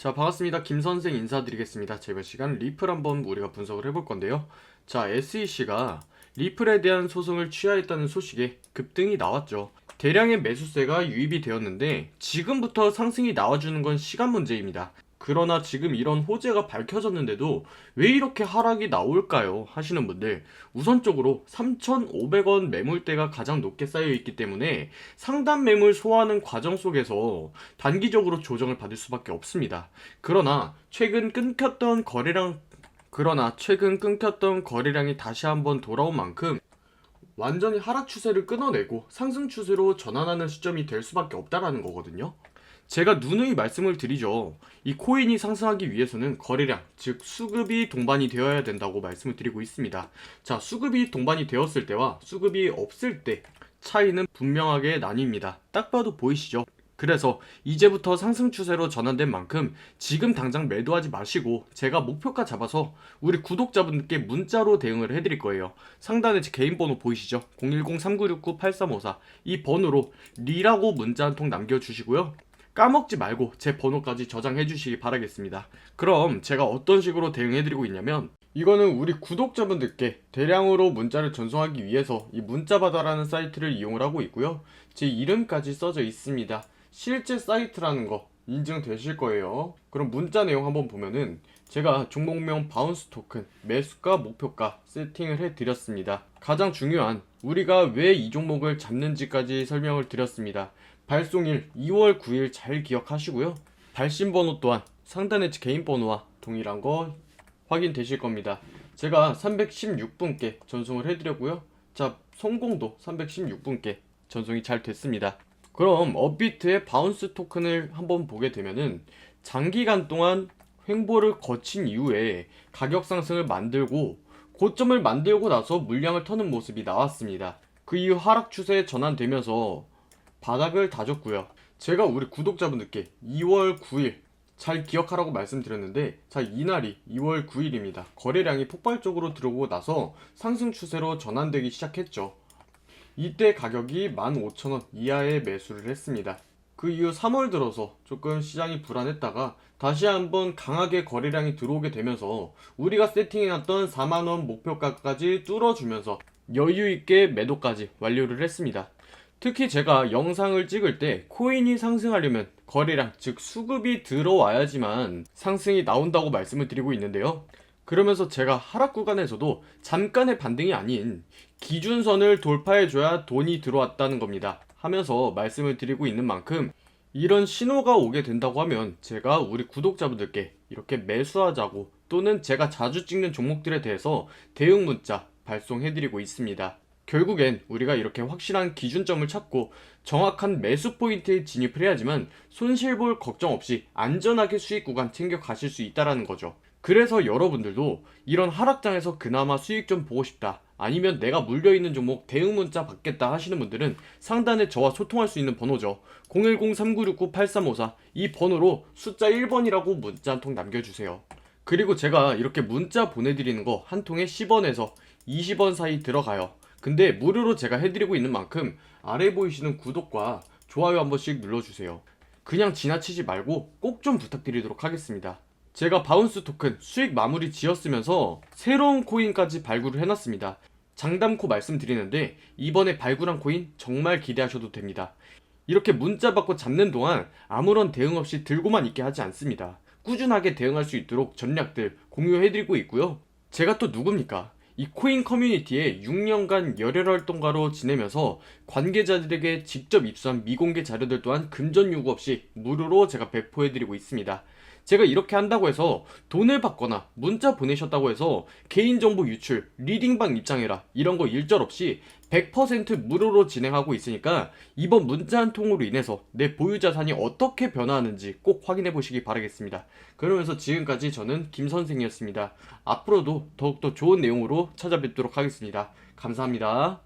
자, 반갑습니다. 김선생 인사드리겠습니다. 자, 이번 시간 리플 한번 우리가 분석을 해볼 건데요. 자, SEC가 리플에 대한 소송을 취하했다는 소식에 급등이 나왔죠. 대량의 매수세가 유입이 되었는데 지금부터 상승이 나와주는 건 시간 문제입니다. 그러나 지금 이런 호재가 밝혀졌는데도 왜 이렇게 하락이 나올까요? 하시는 분들 우선적으로 3,500원 매물대가 가장 높게 쌓여 있기 때문에 상단 매물 소화하는 과정 속에서 단기적으로 조정을 받을 수밖에 없습니다. 그러나 최근 끊겼던 거래량 그러나 최근 끊겼던 거래량이 다시 한번 돌아온 만큼 완전히 하락 추세를 끊어내고 상승 추세로 전환하는 시점이 될 수밖에 없다라는 거거든요. 제가 누누이 말씀을 드리죠. 이 코인이 상승하기 위해서는 거래량, 즉 수급이 동반이 되어야 된다고 말씀을 드리고 있습니다. 자, 수급이 동반이 되었을 때와 수급이 없을 때 차이는 분명하게 나뉩니다. 딱 봐도 보이시죠? 그래서 이제부터 상승 추세로 전환된 만큼 지금 당장 매도하지 마시고 제가 목표가 잡아서 우리 구독자분들께 문자로 대응을 해드릴 거예요. 상단에 제 개인 번호 보이시죠? 010-3969-8354 이 번호로 리라고 문자 한 통 남겨주시고요. 까먹지 말고 제 번호까지 저장해 주시기 바라겠습니다. 그럼 제가 어떤 식으로 대응해 드리고 있냐면 이거는 우리 구독자분들께 대량으로 문자를 전송하기 위해서 이 문자바다라는 사이트를 이용을 하고 있고요. 제 이름까지 써져 있습니다. 실제 사이트라는 거 인증되실 거예요. 그럼 문자 내용 한번 보면은 제가 종목명 바운스 토큰 매수가 목표가 세팅을 해 드렸습니다. 가장 중요한 우리가 왜 이 종목을 잡는지까지 설명을 드렸습니다. 발송일 2월 9일 잘 기억하시고요. 발신 번호 또한 상단의 개인 번호와 동일한 거 확인되실 겁니다. 제가 316분께 전송을 해드렸고요. 자, 성공도 316분께 전송이 잘 됐습니다. 그럼 업비트의 바운스 토큰을 한번 보게 되면은 장기간 동안 횡보를 거친 이후에 가격 상승을 만들고 고점을 만들고 나서 물량을 터는 모습이 나왔습니다. 그 이후 하락 추세에 전환되면서 바닥을 다졌고요. 제가 우리 구독자분들께 2월 9일 잘 기억하라고 말씀드렸는데 자 이날이 2월 9일입니다. 거래량이 폭발적으로 들어오고 나서 상승 추세로 전환되기 시작했죠. 이때 가격이 15,000원 이하의 매수를 했습니다. 그 이후 3월 들어서 조금 시장이 불안했다가 다시 한번 강하게 거래량이 들어오게 되면서 우리가 세팅해놨던 4만원 목표가까지 뚫어주면서 여유있게 매도까지 완료를 했습니다. 특히 제가 영상을 찍을 때 코인이 상승하려면 거래량, 즉 수급이 들어와야지만 상승이 나온다고 말씀을 드리고 있는데요. 그러면서 제가 하락 구간에서도 잠깐의 반등이 아닌 기준선을 돌파해줘야 돈이 들어왔다는 겁니다. 하면서 말씀을 드리고 있는 만큼 이런 신호가 오게 된다고 하면 제가 우리 구독자분들께 이렇게 매수하자고 또는 제가 자주 찍는 종목들에 대해서 대응 문자 발송해드리고 있습니다. 결국엔 우리가 이렇게 확실한 기준점을 찾고 정확한 매수 포인트에 진입을 해야지만 손실 볼 걱정 없이 안전하게 수익 구간 챙겨 가실 수 있다라는 거죠. 그래서 여러분들도 이런 하락장에서 그나마 수익 좀 보고 싶다. 아니면 내가 물려있는 종목 대응 문자 받겠다 하시는 분들은 상단에 저와 소통할 수 있는 번호죠. 010-3969-8354 이 번호로 숫자 1번이라고 문자 한 통 남겨주세요. 그리고 제가 이렇게 문자 보내드리는 거 한 통에 10원에서 20원 사이 들어가요. 근데 무료로 제가 해드리고 있는 만큼 아래 보이시는 구독과 좋아요 한 번씩 눌러주세요. 그냥 지나치지 말고 꼭 좀 부탁드리도록 하겠습니다. 제가 바운스 토큰 수익 마무리 지었으면서 새로운 코인까지 발굴을 해놨습니다. 장담코 말씀드리는데 이번에 발굴한 코인 정말 기대하셔도 됩니다. 이렇게 문자 받고 잡는 동안 아무런 대응 없이 들고만 있게 하지 않습니다. 꾸준하게 대응할 수 있도록 전략들 공유해드리고 있고요. 제가 또 누굽니까? 이 코인 커뮤니티에 6년간 열혈 활동가로 지내면서 관계자들에게 직접 입수한 미공개 자료들 또한 금전 요구 없이 무료로 제가 배포해드리고 있습니다. 제가 이렇게 한다고 해서 돈을 받거나 문자 보내셨다고 해서 개인정보 유출, 리딩방 입장해라 이런 거 일절 없이 100% 무료로 진행하고 있으니까 이번 문자 한 통으로 인해서 내 보유 자산이 어떻게 변화하는지 꼭 확인해 보시기 바라겠습니다. 그러면서 지금까지 저는 김 선생이었습니다. 앞으로도 더욱더 좋은 내용으로 찾아뵙도록 하겠습니다. 감사합니다.